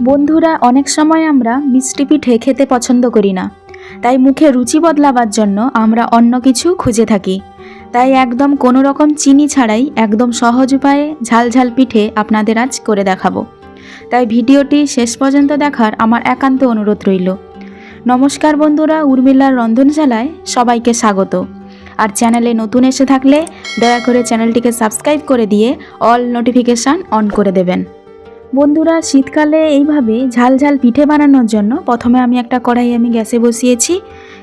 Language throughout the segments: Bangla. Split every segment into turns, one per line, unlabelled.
বন্ধুরা, অনেক সময় আমরা মিষ্টি পিঠে খেতে পছন্দ করি না। তাই মুখে রুচি বদলাবার জন্য আমরা অন্য কিছু খুঁজে থাকি। তাই একদম কোনো রকম চিনি ছাড়াই একদম সহজ উপায়ে ঝাল ঝাল পিঠে আপনাদের আজ করে দেখাবো। তাই ভিডিওটি শেষ পর্যন্ত দেখার আমার একান্ত অনুরোধ রইল। নমস্কার বন্ধুরা, উর্মিলার রন্ধনশালায় সবাইকে স্বাগত। আর চ্যানেলে নতুন এসে থাকলে দয়া করে চ্যানেলটিকে সাবস্ক্রাইব করে দিয়ে অল নোটিফিকেশান অন করে দেবেন। বন্ধুরা, শীতকালে এইভাবে ঝাল ঝাল পিঠে বানানোর জন্য প্রথমে আমি একটা কড়াই আমি গ্যাসে বসিয়েছি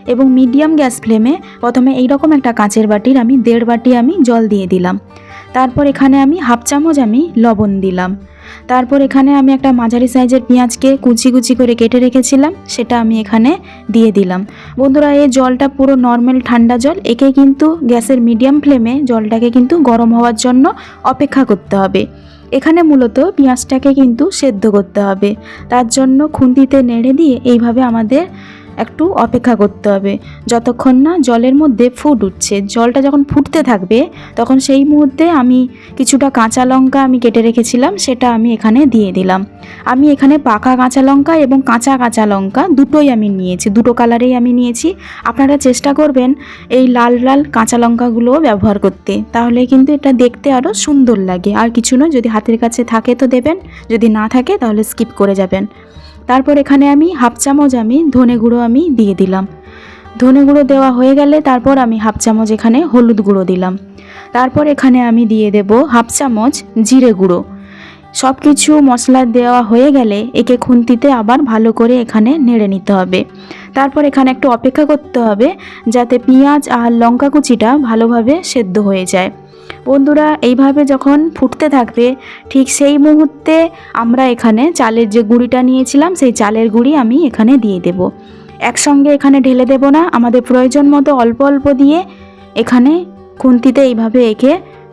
এবং মিডিয়াম গ্যাস ফ্লেমে প্রথমে এইরকম একটা কাঁচের বাটির আমি দেড় বাটি আমি জল দিয়ে দিলাম। তারপর এখানে আমি হাফ চামচ আমি লবণ দিলাম। তারপর এখানে আমি একটা মাঝারি সাইজের পেঁয়াজকে কুচি কুচি করে কেটে রেখেছিলাম, সেটা আমি এখানে দিয়ে দিলাম। বন্ধুরা, এই জলটা পুরো নর্মাল ঠান্ডা জল, একে কিন্তু গ্যাসের মিডিয়াম ফ্লেমে জলটাকে কিন্তু গরম হওয়ার জন্য অপেক্ষা করতে হবে। এখানে মূলত পেঁয়াজটাকে কিন্তু সেদ্ধ করতে হবে। তার জন্য খুন্তিতে নেড়ে দিয়ে এইভাবে আমাদের একটু অপেক্ষা করতে হবে। যতক্ষণ না জলের মধ্যে ফুট উঠছে, জলটা যখন ফুটতে থাকবে, তখন সেই মুহূর্তে আমি কিছুটা কাঁচা লঙ্কা আমি কেটে রেখেছিলাম, সেটা আমি এখানে দিয়ে দিলাম। আমি এখানে পাকা কাঁচা লঙ্কা এবং কাঁচা কাঁচা লঙ্কা দুটোই আমি নিয়েছি, দুটো কালারেই আমি নিয়েছি। আপনারা চেষ্টা করবেন এই লাল লাল কাঁচা লঙ্কাগুলোও ব্যবহার করতে। তাহলে কিন্তু এটা দেখতে আরও সুন্দর লাগে। আর কিছু নয়, যদি হাতের কাছে থাকে তো দেবেন, যদি না থাকে তাহলে স্কিপ করে যাবেন। তারপর এখানে আমি হাফ চামচ আমি ধনে গুঁড়ো আমি দিয়ে দিলাম। ধনে গুঁড়ো দেওয়া হয়ে গেলে তারপর আমি হাফ চামচ এখানে হলুদ গুঁড়ো দিলাম। তারপর এখানে আমি দিয়ে দেব হাফ চামচ জিরে গুঁড়ো। সব কিছু মশলা দেওয়া হয়ে গেলে একে খুন্তিতে আবার ভালো করে এখানে নেড়ে নিতে হবে। তারপর এখানে একটু অপেক্ষা করতে হবে যাতে পেঁয়াজ আর লঙ্কা কুচিটা ভালোভাবে সেদ্ধ হয়ে যায়। বন্ধুরা, এইভাবে যখন ফুটতে থাকবে, ঠিক সেই মুহূর্তে আমরা এখানে চালের যে গুঁড়িটা নিয়েছিলাম, সেই চালের গুঁড়ি আমি এখানে দিয়ে দেব। একসঙ্গে এখানে ঢেলে দেব না, আমাদের প্রয়োজন মতো অল্প অল্প দিয়ে এখানে খুন্তিতে এইভাবে একে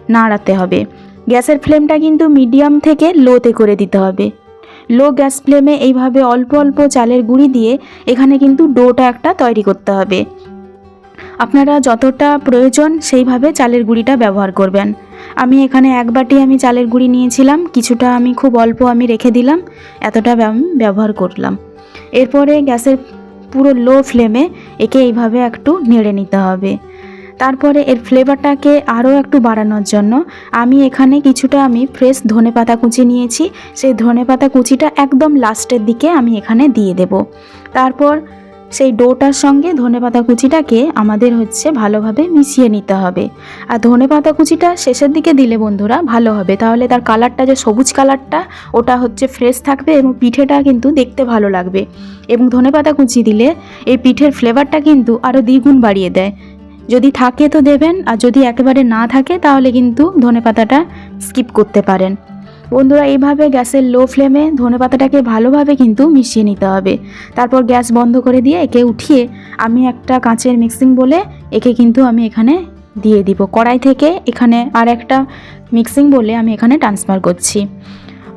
নাড়াতে হবে। গ্যাসের ফ্লেমটা কিন্তু মিডিয়াম থেকে লোতে করে দিতে হবে। লো গ্যাস ফ্লেমে এইভাবে অল্প অল্প চালের গুঁড়ি দিয়ে এখানে কিন্তু ডোটা একটা তৈরি করতে হবে। আপনারা যতটা প্রয়োজন সেইভাবে চালের গুঁড়িটা ব্যবহার করবেন। আমি এখানে এক বাটি আমি চালের গুঁড়ি নিয়েছিলাম, কিছুটা আমি খুব অল্প আমি রেখে দিলাম, এতটা আমি ব্যবহার করলাম। এরপরে গ্যাসের পুরো লো ফ্লেমে একে এইভাবে একটু নেড়ে নিতে হবে। তারপরে এর ফ্লেভারটাকে আরও একটু বাড়ানোর জন্য আমি এখানে কিছুটা আমি ফ্রেশ ধনে পাতা কুচি নিয়েছি। সেই ধনে পাতা কুচিটা একদম লাস্টের দিকে আমি এখানে দিয়ে দেব। তারপর সেই ডোটার সঙ্গে ধনেপাতা কুচিটাকে আমাদের হচ্ছে ভালোভাবে মিশিয়ে নিতে হবে। আর ধনেপাতা কুচিটা শেষের দিকে দিলে বন্ধুরা ভালো হবে। তাহলে তার কালারটা যে সবুজ কালারটা, ওটা হচ্ছে ফ্রেশ থাকবে এবং পিঠেটা কিন্তু দেখতে ভালো লাগবে। এবং ধনেপাতা কুচি দিলে এই পিঠের ফ্লেভারটা কিন্তু আরও দ্বিগুণ বাড়িয়ে দেয়। যদি থাকে তো দেবেন, আর যদি একেবারে না থাকে তাহলে কিন্তু ধনেপাতাটা স্কিপ করতে পারেন। বন্ধুরা, এইভাবে গ্যাসের লো ফ্লেমে ধনেপাতাটাকে ভালোভাবে কিন্তু মিশিয়ে নিতে হবে। তারপর গ্যাস বন্ধ করে দিয়ে একে উঠিয়ে আমি একটা কাঁচের মিক্সিং বলে একে কিন্তু আমি এখানে দিয়ে দিব। কড়াই থেকে এখানে আর একটা মিক্সিং বলে আমি এখানে ট্রান্সফার করছি।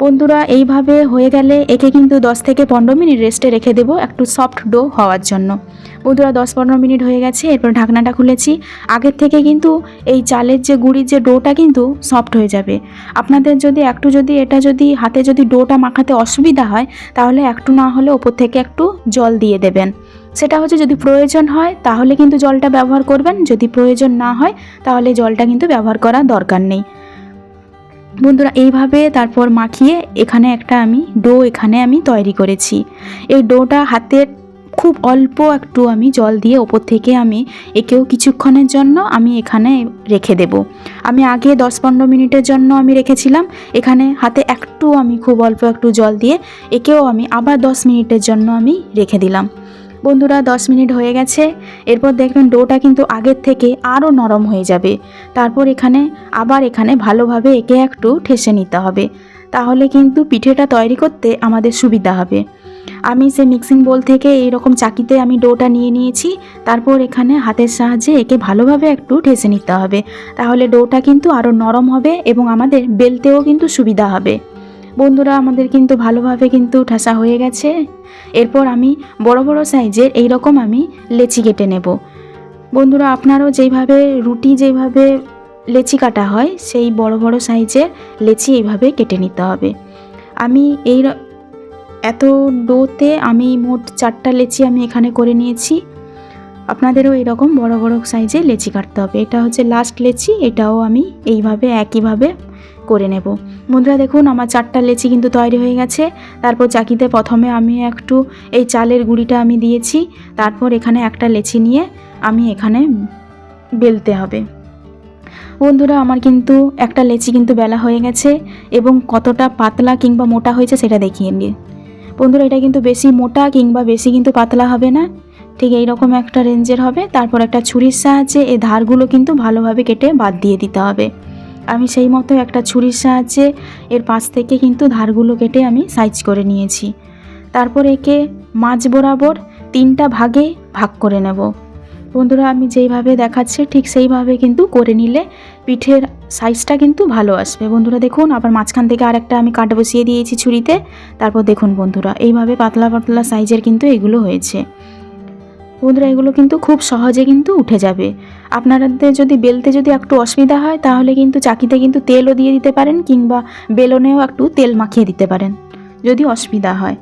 বন্ধুরা, এইভাবে হয়ে গেলে একে কিন্তু 10 থেকে পনেরো মিনিট রেস্টে রেখে দেবো একটু সফট ডো হওয়ার জন্য। বন্ধুরা, দশ পনেরো মিনিট হয়ে গেছে, এরপর ঢাকনাটা খুলেছি। আগের থেকে কিন্তু এই চালের যে গুঁড়ির যে ডোটা কিন্তু সফট হয়ে যাবে। আপনাদের যদি একটু যদি এটা যদি হাতে যদি ডোটা মাখাতে অসুবিধা হয়, তাহলে একটু না হলে ওপর থেকে একটু জল দিয়ে দেবেন। সেটা হচ্ছে যদি প্রয়োজন হয়, তাহলে কিন্তু জলটা ব্যবহার করবেন। যদি প্রয়োজন না হয়, তাহলে জলটা কিন্তু ব্যবহার করা দরকার নেই। বন্ধুরা, এইভাবে তারপর মাখিয়ে এখানে একটা আমি ডো এখানে আমি তৈরি করেছি। এই ডোটা হাতের খুব অল্প একটু আমি জল দিয়ে ওপর থেকে আমি একেও কিছুক্ষণের জন্য আমি এখানে রেখে দেব। আমি আগে দশ পনেরো মিনিটের জন্য আমি রেখেছিলাম। এখানে হাতে একটু আমি খুব অল্প একটু জল দিয়ে একেও আমি আবার দশ মিনিটের জন্য আমি রেখে দিলাম। বন্ধুরা, দশ মিনিট হয়ে গেছে। এরপর দেখবেন ডোটা কিন্তু আগের থেকে আরও নরম হয়ে যাবে। তারপর এখানে আবার এখানে ভালোভাবে একে একটু ঠেসে নিতে হবে। তাহলে কিন্তু পিঠেটা তৈরি করতে আমাদের সুবিধা হবে। আমি সে মিক্সিং বোল থেকে এই রকম চাকিতে আমি ডোটা নিয়ে নিয়েছি। তারপর এখানে হাতের সাহায্যে একে ভালোভাবে একটু ঠেসে নিতে হবে। তাহলে ডোটা কিন্তু আরও নরম হবে এবং আমাদের বেলতেও কিন্তু সুবিধা হবে। বন্ধুরা, আমাদের কিন্তু ভালোভাবে কিন্তু ঠাসা হয়ে গেছে। এরপর আমি বড় বড় সাইজের এই রকম আমি লেচি কেটে নেব। বন্ধুরা, আপনারাও যেইভাবে রুটি যেইভাবে লেচি কাটা হয়, সেই বড় বড় সাইজের লেচি এইভাবে কেটে নিতে হবে। আমি এই এত ডোতে আমি মোট চারটা লেচি আমি এখানে করে নিয়েছি। আপনাদেরও এরকম বড় বড় সাইজে লেচি কাটতে হবে। এটা হচ্ছে লাস্ট লেচি, এটাও আমি এইভাবে, একইভাবে করে নেব। বন্ধুরা, দেখুন, আমার চারটা লেচি কিন্তু তৈরি হয়ে গেছে। তারপর চাকিতে প্রথমে আমি একটু এই চালের গুঁড়িটা আমি দিয়েছি। তারপর এখানে একটা লেচি নিয়ে আমি এখানে বেলতে হবে। বন্ধুরা, আমার কিন্তু একটা লেচি কিন্তু বেলা হয়ে গেছে এবং কতটা পাতলা কিংবা মোটা হয়েছে সেটা দেখিয়ে নিয়ে বন্ধুরা, এটা কিন্তু বেশি মোটা কিংবা বেশি কিন্তু পাতলা হবে না। ঠিক এইরকম একটা রেঞ্জের হবে। তারপর একটা ছুরির সাহায্যে এই ধারগুলো কিন্তু ভালোভাবে কেটে বাদ দিয়ে দিতে হবে। আমি সেই মতো একটা ছুরির সাহায্যে এর পাশ থেকে কিন্তু ধারগুলো কেটে আমি সাইজ করে নিয়েছি। তারপর একে মাঝ বরাবর তিনটা ভাগে ভাগ করে নেব। বন্ধুরা, আমি যেইভাবে দেখাচ্ছি, ঠিক সেইভাবে কিন্তু করে নিলে পিঠের সাইজটা কিন্তু ভালো আসবে। বন্ধুরা, দেখুন, আবার মাঝখান থেকে আরেকটা আমি কাট বসিয়ে দিয়েছি ছুরিতে। তারপর দেখুন, বন্ধুরা, এইভাবে পাতলা পাতলা সাইজের কিন্তু এগুলো হয়েছে। বন্ধুরা, এগুলো কিন্তু খুব সহজে কিন্তু উঠে যাবে। আপনাদের যদি বেলতে যদি একটু অসুবিধা হয়, তাহলে কিন্তু চাকিতে কিন্তু তেলও দিয়ে দিতে পারেন কিংবা বেলনেও একটু তেল মাখিয়ে দিতে পারেন, যদি অসুবিধা হয়।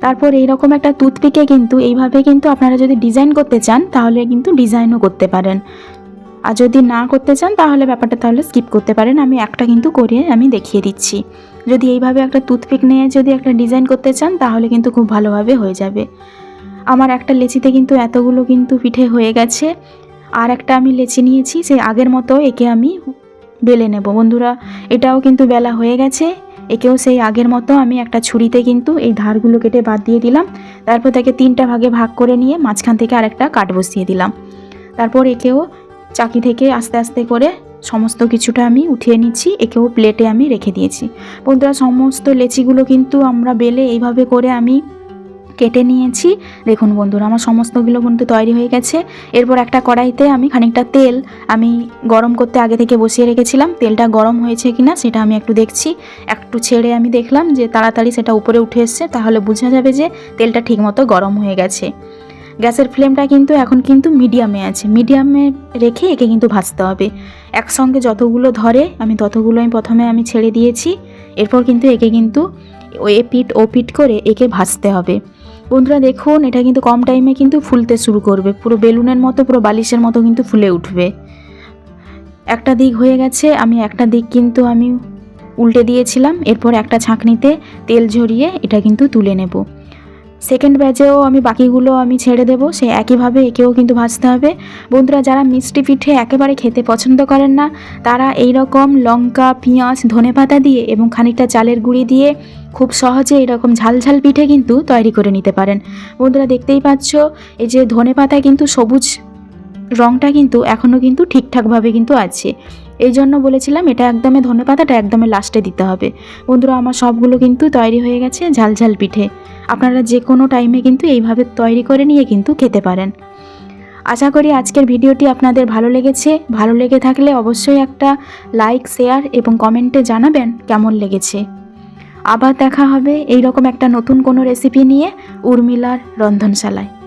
তারপর এইরকম একটা টুথপিকে কিন্তু এইভাবে কিন্তু আপনারা যদি ডিজাইন করতে চান, তাহলে কিন্তু ডিজাইনও করতে পারেন। আর যদি না করতে চান, তাহলে ব্যাপারটা তাহলে স্কিপ করতে পারেন। আমি একটা কিন্তু করে আমি দেখিয়ে দিচ্ছি। যদি এইভাবে একটা টুথপিক নিয়ে যদি একটা ডিজাইন করতে চান, তাহলে কিন্তু খুব ভালোভাবে হয়ে যাবে। আমার একটা লেচিতে কিন্তু এতগুলো কিন্তু পিঠে হয়ে গেছে। আর একটা আমি লেচি নিয়েছি, সে আগের মতো একে আমি বেলে নেব। বন্ধুরা, এটাও কিন্তু বেলা হয়ে গেছে। একেও সেই আগের মতো আমি একটা ছুরিতে কিন্তু এই ধারগুলো কেটে বাদ দিয়ে দিলাম। তারপর তাকে তিনটা ভাগে ভাগ করে নিয়ে মাঝখান থেকে আরেকটা কাঠ বসিয়ে দিলাম। তারপর একেও চাকি থেকে আস্তে আস্তে করে সমস্ত কিছুটা আমি উঠিয়ে নিচ্ছি, একেও প্লেটে আমি রেখে দিয়েছি। বন্ধুরা, সমস্ত লেচিগুলো কিন্তু আমরা বেলে এইভাবে করে আমি কেটে নিয়েছি। দেখুন বন্ধুরা, আমার সমস্তগুলো কিন্তু তৈরি হয়ে গেছে। এরপর একটা কড়াইতে আমি খানিকটা তেল আমি গরম করতে আগে থেকে বসিয়ে রেখেছিলাম। তেলটা গরম হয়েছে কিনা সেটা আমি একটু দেখছি। একটু ছেড়ে আমি দেখলাম যে তাড়াতাড়ি সেটা উপরে উঠে এসছে, তাহলে বোঝা যাবে যে তেলটা ঠিকমতো গরম হয়ে গেছে। গ্যাসের ফ্লেমটা কিন্তু এখন কিন্তু মিডিয়ামে আছে। মিডিয়ামে রেখে একে কিন্তু ভাজতে হবে। একসঙ্গে যতগুলো ধরে আমি ততগুলো আমি প্রথমে আমি ছেড়ে দিয়েছি। এরপর কিন্তু একে কিন্তু এ পিট ও পিট করে একে ভাজতে হবে। বন্ধুরা দেখুন, এটা কিন্তু কম টাইমে কিন্তু ফুলতে শুরু করবে। পুরো বেলুনের মতো, পুরো বালিশের মতো কিন্তু ফুলে উঠবে। একটা দিক হয়ে গেছে, আমি একটা দিক কিন্তু আমি উল্টে দিয়েছিলাম। এরপর একটা ছাঁকনিতে তেল ঝরিয়ে এটা কিন্তু তুলে নেব। সেকেন্ড ব্যাচেও আমি বাকিগুলো আমি ছেড়ে দেবো, সে একইভাবে একেও কিন্তু ভাজতে হবে। বন্ধুরা, যারা মিষ্টি পিঠে একেবারে খেতে পছন্দ করেন না, তারা এই রকম লঙ্কা, পেঁয়াজ ধনেপাতা দিয়ে এবং খানিকটা চালের গুঁড়ি দিয়ে খুব সহজে এরকম ঝাল ঝাল পিঠে কিন্তু তৈরি করে নিতে পারেন। বন্ধুরা, দেখতেই পাচ্ছ, এই যে ধনে ধনেপাতায় কিন্তু সবুজ রঙটা কিন্তু এখনও কিন্তু ঠিকঠাকভাবে কিন্তু আছে। এই জন্য বলেছিলাম, এটা একদমে ধনেপাতাটা একদমে লাস্টে দিতে হবে। বন্ধুরা, আমার সবগুলো কিন্তু তৈরি হয়ে গেছে ঝাল ঝাল পিঠে। আপনারা যে কোনো টাইমে কিন্তু এইভাবে তৈরি করে নিয়ে কিন্তু খেতে পারেন। আশা করি আজকের ভিডিওটি আপনাদের ভালো লেগেছে। ভালো লেগে থাকলে অবশ্যই একটা লাইক শেয়ার এবং কমেন্টে জানাবেন কেমন লেগেছে। আবার দেখা হবে এই রকম একটা নতুন কোনো রেসিপি নিয়ে উর্মিলার রন্ধনশালায়।